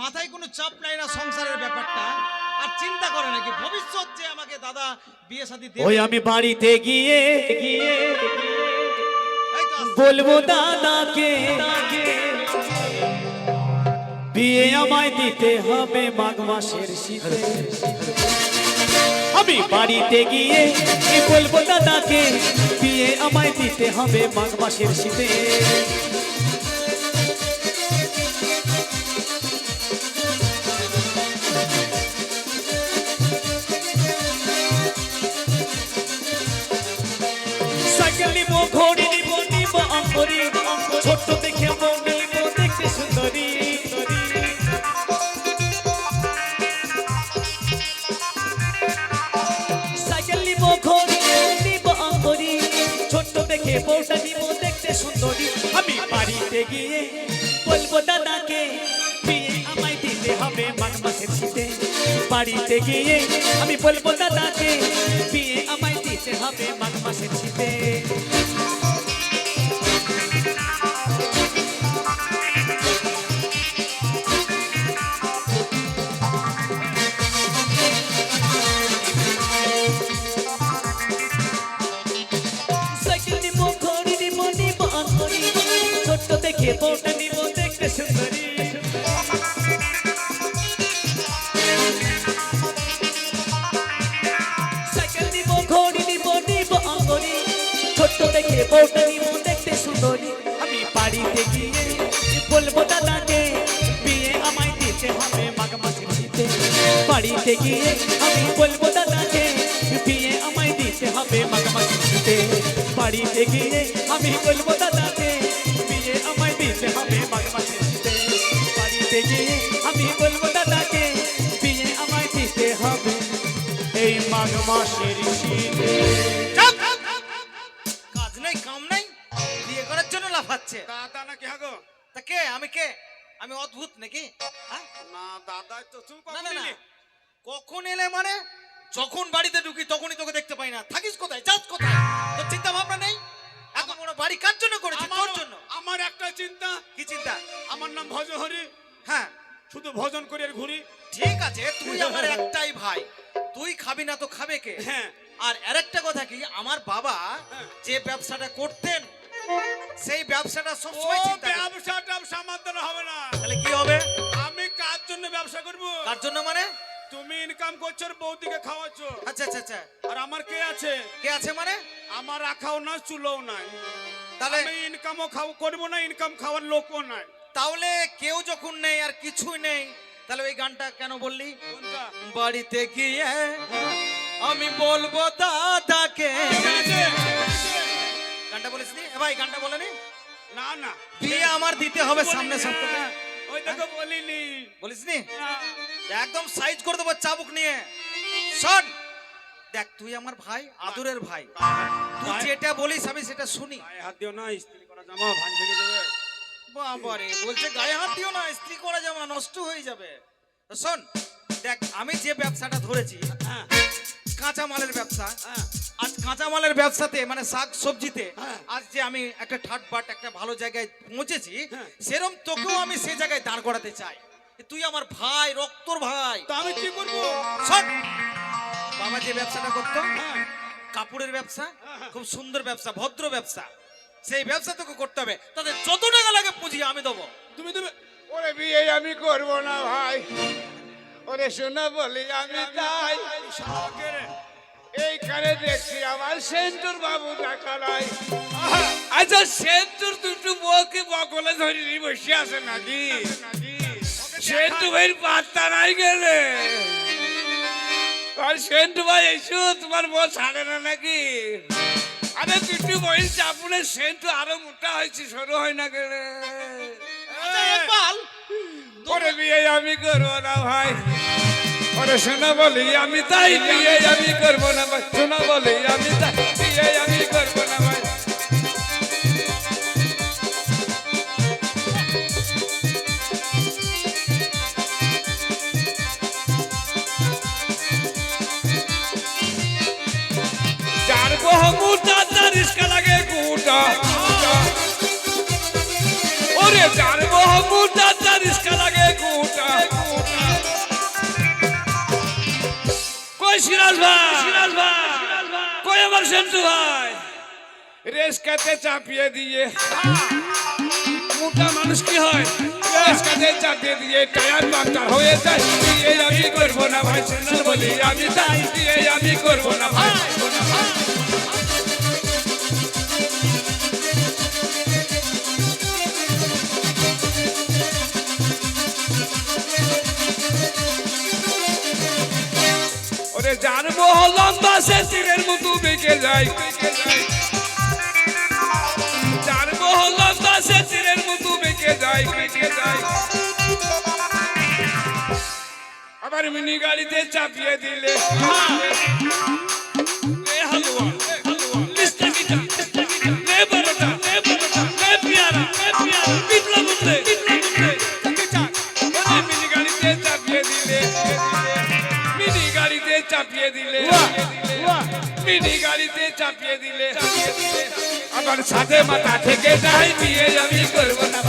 মাথায় কোনো চাপ নাই না সংসারের ব্যাপারটা। আর চিন্তা করে নাকি ভবিষ্যৎ যে আমাকে দাদা বিয়ে শাদী ওই আমি বাড়িতে গিয়ে গিয়ে। বলব দাদাকে বিয়ে আমায় দিতে হবে মাঘ মাসের শীতে। আমি বাড়িতে গিয়ে বলব দাদাকে বিয়ে আমায় দিতে হবে মাঘ মাসের শীতে। ছোট্ট দেখে মন দেখতে সুন্দরী। সাইকেল নিব, ঘড়ি নিব অঙ্গরি ছোট্ট দেখে বউটা নিব, দেখতে সুন্দরী। আমি বাড়িতে গিয়ে বলব, দাদাকে বিয়ে আমায় দিতে হবে মাঘ মাসের শীতে। বাড়িতে গিয়ে আমি বলব, দাদাকে বিয়ে আমায় দিতে হবে মাঘ মাসের শীতে। বাড়িতে গিয়ে আমি বলব দাদাকে বিয়ে আমায় দিতে হবে মাঘ মাসের বাড়িতে গিয়ে আমি বলব দাদাকে বিয়ে আমায় দিতে হবে মাঘ মাসের বাড়িতে গিয়ে আমি বলব দাদাকে বিয়ে আমায় দিতে হবে এই মাঘ মাসের শীতে কাজ নেই কাম নেই। বিয়ে করার জন্য লাফাচ্ছে। দাদা নাকি হাগো তা কে? আমি কে? আমি অদ্ভুত নাকি? হ্যাঁ? না দাদা তো তুমি না না না? কখন এলে মানে? যখন বাড়িতে ঢুকি তখনই তোকে দেখতে পাই না। থাকিস কোথায়? যাস কোথায়? তোর চিন্তা ভাবনা নেই? এত বড় বাড়ি কার জন্য করেছি? তোর জন্য। আমার একটা চিন্তা। কি চিন্তা? আমার নাম ভজহরি। হ্যাঁ। শুধু ভজন করে আর ঘুরি। ঠিক আছে তুই আমার একটাই ভাই। তুই খাবি না তো খাবে কে? হ্যাঁ। আর আরেকটা কথা কি আমার বাবা হ্যাঁ। যে ব্যবসাটা করতেন সেই ব্যবসাটা সবসময় চিন্তা করতেন। ব্যবসা ট্যাবসা আমার দ্বারা হবে না। তাহলে কি হবে? আমি কার জন্য ব্যবসা করব? কার জন্য মানে? তুমি ইনকাম করছ আর বৌদিকে খাওয়াচ্ছ। আচ্ছা আচ্ছা আচ্ছা। আর আমার কে আছে? কে আছে মানে? আমার রাখাও না চুলোও নাই। তাহলে আমি ইনকামও খাও করব না ইনকাম খাওয়ার লোকও নাই। তাহলে কেউ যখন নেই আর কিছুই নেই তাহলে ওই গানটা কেন বললি? বাড়িতে গিয়ে আমি বলব দাদাকে। গানটা বলিস নি? ভাই গানটা বলেনি? না না। বিয়ে আমার দিতে হবে সামনে সপ্তাহে। ওই দেখো বলিনি। বলিস না। একদম সাইজ করে দেবো চাবুক নিয়ে। শোন দেখ তুই আমার ভাই আদরের ভাই। তুই যেটা বলিস আমি সেটা শুনি। হাত দিও না স্ত্রী করা জামা ভান ভেঙে যাবে। বাবারে বলছে গায়ে হাত দিও না স্ত্রী করা জামা নষ্ট হয়ে যাবে। শোন দেখ আমি যে ব্যবসাটা ধরেছি হ্যাঁ। কাঁচা মালের ব্যবসা। হ্যাঁ। আজ কাঁচা মালের ব্যবসাতে মানে শাক সবজিতে হ্যাঁ। আজ যে আমি একটা ঠাট বাট একটা ভালো জায়গায় পৌঁছেছি। সেরম তোকেও আমি সেই জায়গায় দাঁড় করাতে চাই। তুই আমার ভাই রক্তর ভাই। তো আমি কি করব? বাবা যে ব্যবসাটা করতো হ্যাঁ। কাপড়ের ব্যবসা হ্যাঁ। খুব সুন্দর ব্যবসা ভদ্র ব্যবসা। সেই ব্যবসা তোকে করতে হবে। তাদের যত টাকা লাগে পুঁজি আমি দেবো। তুমি তুমি ওরে বিয়ে আমি করব না ভাই। ওরে শোনা বলি আমি তাই। এইখানে দেখছি আমার সেন্টুর বাবু দেখা নাই। আচ্ছা সেন্টুর দুটো বউকে বকলে ধরে বসে আছে নাকি নাকি সেন্টু ভাইয়ের পাত্তা নাই গেলে। আর সেন্টু ভাই এসো তোমার বউ ছাড়ে না নাকি? আরে দুটো বইয়ের চাপুনে সেন্টু আরও মোটা হয়েছে সরু হয় না গেলে। আচ্ছা, বিয়ে আমি করব না ভাই। ওরে শোনা বলি আমি তাই বিয়ে আমি করব না ভাই। শোনা বলি আমি তাই বিয়ে আমি করব না ওরে যার বহ গুটা, তার ইস্কা লাগে গুটা। কই ভাই সিরাজ ভাই? কই আমার সেন্টু ভাই? চাপিয়ে দিয়ে। মোটা মানুষ কি হয়? রেসকাতে চাপিয়ে দিয়ে টায়ার পাংচার হয়ে যায়। দিয়ে আমি করব না ভাই, সেন্টু বলি, আমি তাই। দিয়ে আমি করব না ভাই মোহ লম্বা সে তীরের মতো বেঁকে যায় বেঁকে যায় যার মোহ লম্বা সে তীরের মতো বেঁকে যায় বেঁকে যায় আবার মিনি গাড়িতে চাপিয়ে দিলে এ হালুয়া, এ হালুয়া, বিস্তারিটা, বিস্তারিটা, এ বড়টা, এ বড়টা, এ পেয়ারা, এ পেয়ারা, বিপ্লব উঠলে, বিপ্লব উঠলে, বিচার। ওরে মিনি গাড়িতে চাপিয়ে দিলে মিনি গাড়িতে চাপিয়ে দিলে। আমার গাড়িতে চাপিয়ে দিলে। আবার সাথে মাথা থেকে যাই বিয়ে আমি করব না।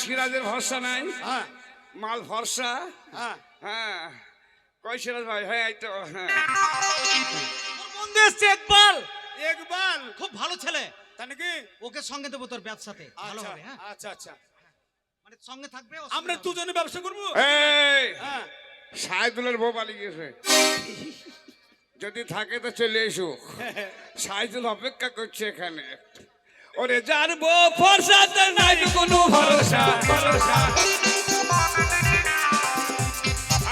সিরাজের ভরসা নাই? হ্যাঁ। মাল ভরসা? হ্যাঁ। হ্যাঁ। কই সিরাজ ভাই? হ্যাঁ এই তো হ্যাঁ। বন্ধু এসছে একবার একবার খুব ভালো ছেলে। তা নাকি? ওকে সঙ্গে দেবো তোর ব্যবসাতে। ভালো আচ্ছা হবে হ্যাঁ? আচ্ছা আচ্ছা। মানে সঙ্গে থাকবে আমরা দুজনে ব্যবসা করব? এই! হ্যাঁ। সাইদুলের বউ পালিয়ে গেছে। যদি থাকে তো চলে এসো। সাইদুল অপেক্ষা করছে এখানে। ওরে বউ ভরসা নাই কোনো ভরসা ভরসা।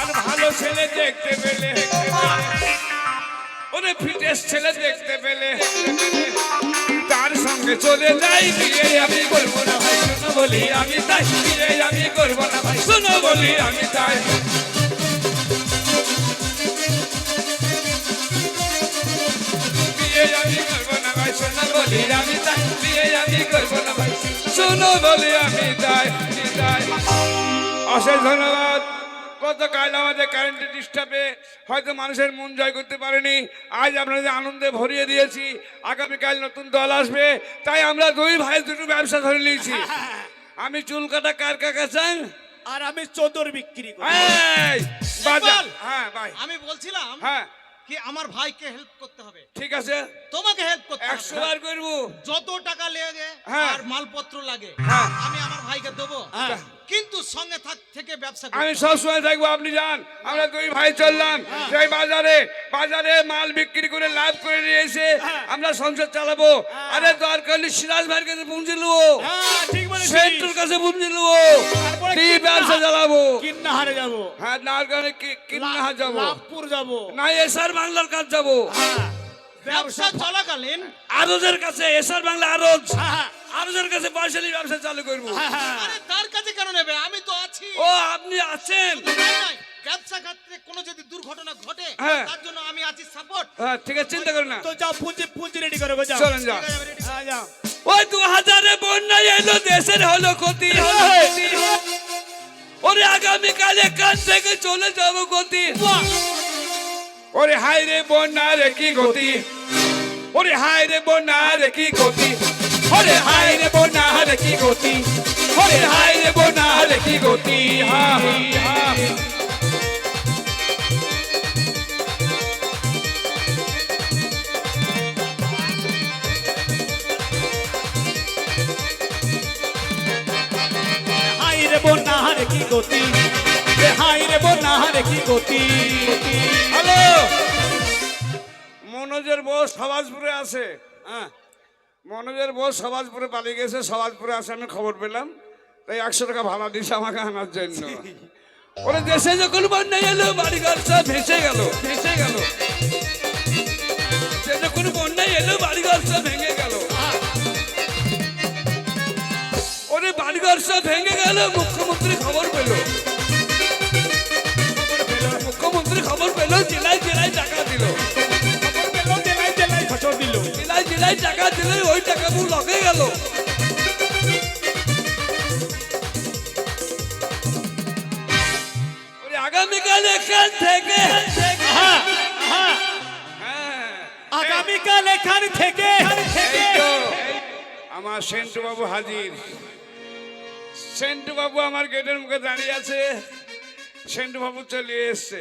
আর ভালো ছেলে দেখতে পেলে ওরে ফিটেস ছেলে দেখতে পেলে। তার সঙ্গে চলে যাই, বিয়ে আমি করব না ভাই। শোনো বলি আমি তাই, বিয়ে আমি করব না ভাই। শোনো বলি আমি তাই। বিয়ে আমি করব না ভাই। শোনো বলি আমি তাই অশেষ ধন্যবাদ। গতকাল আমাদের কারেন্টের ডিস্টার্বে হয়তো মানুষের মন জয় করতে পারেনি। আজ আপনাদের আনন্দে ভরিয়ে দিয়েছি আগামীকাল নতুন দল আসবে তাই আমরা দুই ভাই দুটো ব্যবসা ধরে নিয়েছি। আমি চুল কাটা কার কাকা চান? আর আমি চোদর বিক্রি করি। বাজার। হ্যাঁ ভাই আমি বলছিলাম হ্যাঁ। কি আমার ভাইকে হেল্প করতে হবে? ঠিক আছে। তোমাকে হেল্প করতে একশো হবে বার করব। যত টাকা লেগে হ্যাঁ। আর মালপত্র লাগে হ্যাঁ। আমি আমার ভাইকে দেবো। হ্যাঁ। কিন্তু সঙ্গে থাক থেকে ব্যবসা আমি সব সময় থাকব আপনি যান। আমরা দুই ভাই চললাম। সেই বাজারে বাজারে মাল বিক্রি করে লাভ করে নিয়ে এসে আমরা সংসার চালাবো। আরে দরকার হলে সিরাজ ভাইয়ের কাছে পুঁজি নেব ঠিক সেন্টুর কাছে পুঁজি নেব। ব্যবসা চালাবো? কিন্না হারে যাব। হ্যাঁ নারগানে কিন্না যাব। লাভপুর যাব। না এসআর বাংলার কাজ যাব। হ্যাঁ ব্যবসা চলাকালীন আরজের কাছে এসআর বাংলা আরজ। হ্যাঁ আরজের কাছে পার্সেলি ব্যবসা চালু করব। হ্যাঁ আরে তার কাছে কেন নেবে? আমি তো আছি। ও আপনি আছেন? ব্যবসা ক্ষেত্রে কোনো যদি দুর্ঘটনা ঘটে হ্যাঁ। তার জন্য আমি আছি সাপোর্ট হ্যাঁ ঠিক আছে চিন্তা করেন না। তো যাও পুঁজি পুঁজি রেডি করো যাও চলেন যাও। হ্যাঁ যাও। ওই দু হাজারে বন্যা এলো দেশের হলো ক্ষতি। ওরে আগামীকালে কান থেকে চলে যাব গতি। ওরে হাই রে বন্যা রে কি গতি? ওরে হাই রে বন্যা রে কি গতি? ওরে হাই রে বন্যা রে কি গতি? ওরে হাই রে বন্যা রে কি গতি? হা হা। রে বন্যার কি গতি? রে হাই রে বন্যার কি গতি? হ্যালো! মনোজের বউ সবাজপুরে আছে। হ্যাঁ? মনোজের বউ সবাজপুরে পালিয়ে গেছে সবাজপুরে আছে, আমি খবর পেলাম। তাই একশো টাকা ভাড়া দিছে আমাকে আনার জন্য। ওরা দেশে যখন বন্যা এলো বাড়ি ঘর সব ভেসে গেল ভেসে গেল। যখন বন্যা এলো বাড়ি ঘর সব ভেঙে গেল ভেঙে গেল মুখ্যমন্ত্রী খবর পেল। মুখ্যমন্ত্রী খবর পেল জেলায় জেলায় টাকা দিল। জেলায় জেলায় খবর দিল জেলায় জেলায় টাকা দিলে ওই টাকা লগে গেল। আগামীকাল এখান থেকে আগামীকাল এখান থেকে আমার সেন্টু বাবু হাজির। সেন্টু বাবু আমার গেটের মুখে দাঁড়িয়ে আছে। সেন্টু বাবু চলে এসছে।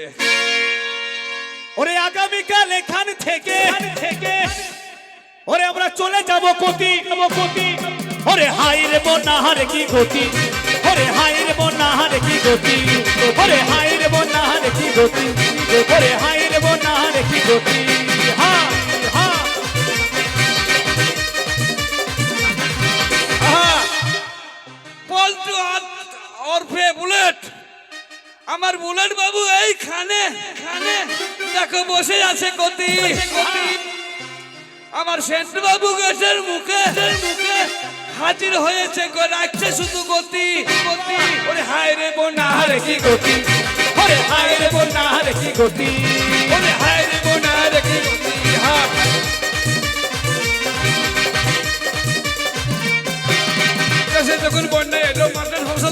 ওরে আগামীকাল এখান থেকে থেকে ওরে আমরা চলে যাব কোটি কোটি ওরে হাই রে বন্যাহার কি গতি, ওরে হাই রে বন্যাহার কি গতি, ওরে হাই রে বন্যাহার কি গতি, ওরে হাই রে বন্যাহার কি গতি, হা। ওরফে বুলেট। আমার বুলেট বাবু এইখানে। খানে দেখো, বসে আছে গতি। আমার সেন্টু বাবু গেছের মুখে। মুখে হাজির হয়েছে রাখছে শুধু গতি। গতি ওরে হায় রে বোনার কি গতি। ওরে হাই রে বন্যাহার কি গতি। ওরে হায় রে বোনার কি গতি। হা। যখন বন্যা এলো মাঠের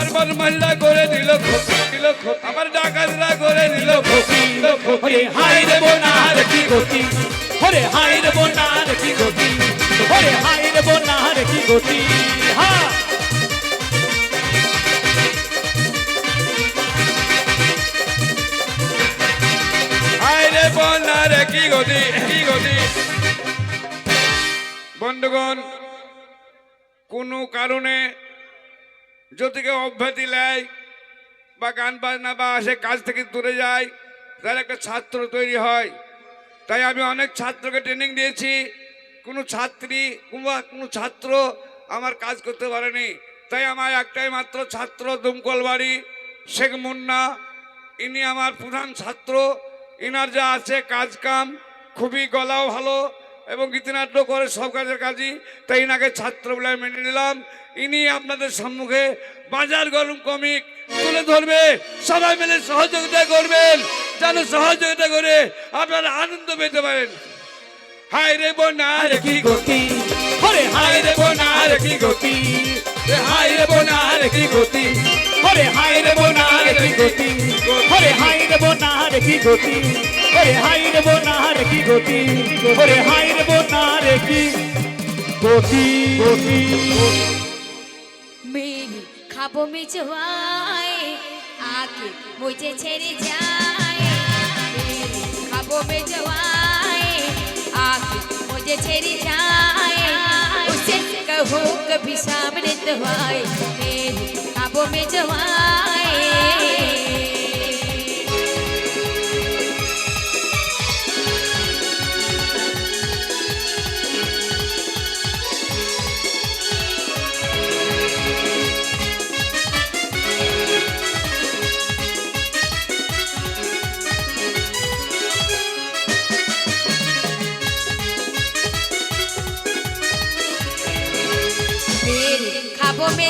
আবার বদমাইশরা করে দিল আবার ডাকাতরা করে দিল হাই রে বন্যাহার কি গতি? ওরে হাই রে বন্যাহার কি গতি? ওরে হাই রে বন্যাহার কি গতি? হা! কি গতি কি গতি? বন্ধুগণ কোনো কারণে যদি কেউ অব্যাহতি নেয় বা গান বাজনা বা সে কাজ থেকে দূরে যায় তার একটা ছাত্র তৈরি হয়। তাই আমি অনেক ছাত্রকে ট্রেনিং দিয়েছি। কোনো ছাত্রী কিংবা কোনো ছাত্র আমার কাজ করতে পারেনি। তাই আমার একটাই মাত্র ছাত্র দমকল বাড়ি শেখ মুন্না। ইনি আমার প্রধান ছাত্র। ইনার যা আছে কাজ কাম, খুবই গলাও ভালো। এবং গীতিনাট্য করে সব কাজের কাজই তাই ইনাকে ছাত্র বলে মেনে নিলাম ইনি আপনাদের সম্মুখে বাজার গরম কমিক তুলে ধরবে সবাই মিলে সহযোগিতা করবেন যেন সহযোগিতা করে আপনারা আনন্দ পেতে পারেন হায় রে বোনার কি গতি ওরে হাই রে বন্যাহার কি গতি হায় রে বোনার কি গতি ওরে হাই রে বন্যাহার কি গতি ওরে হাই রে বন্যাহার কি গতি ওরে হাই রে বন্যাহার কি গতি ওরে হাই রে বন্যাহার কি গতি গতি मेरी खाबों में जो आए आके मुझे छेड़ जाए मेरी खाबों में जो आए आके मुझे छेड़ जाए उसे कहो कभी सामने तो आए मेरी खाबों में जो खाबों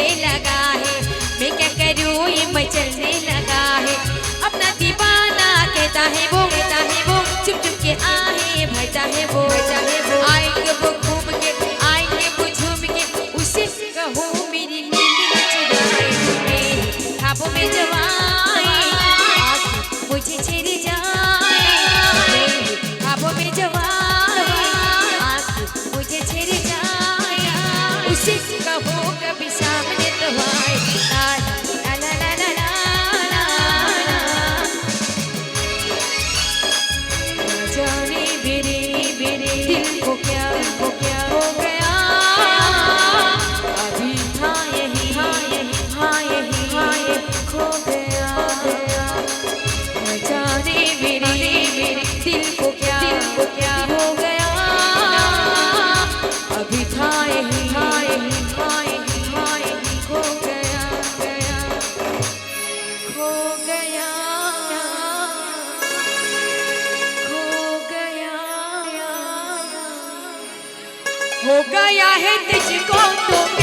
गले लगा हो गया है तुझको तो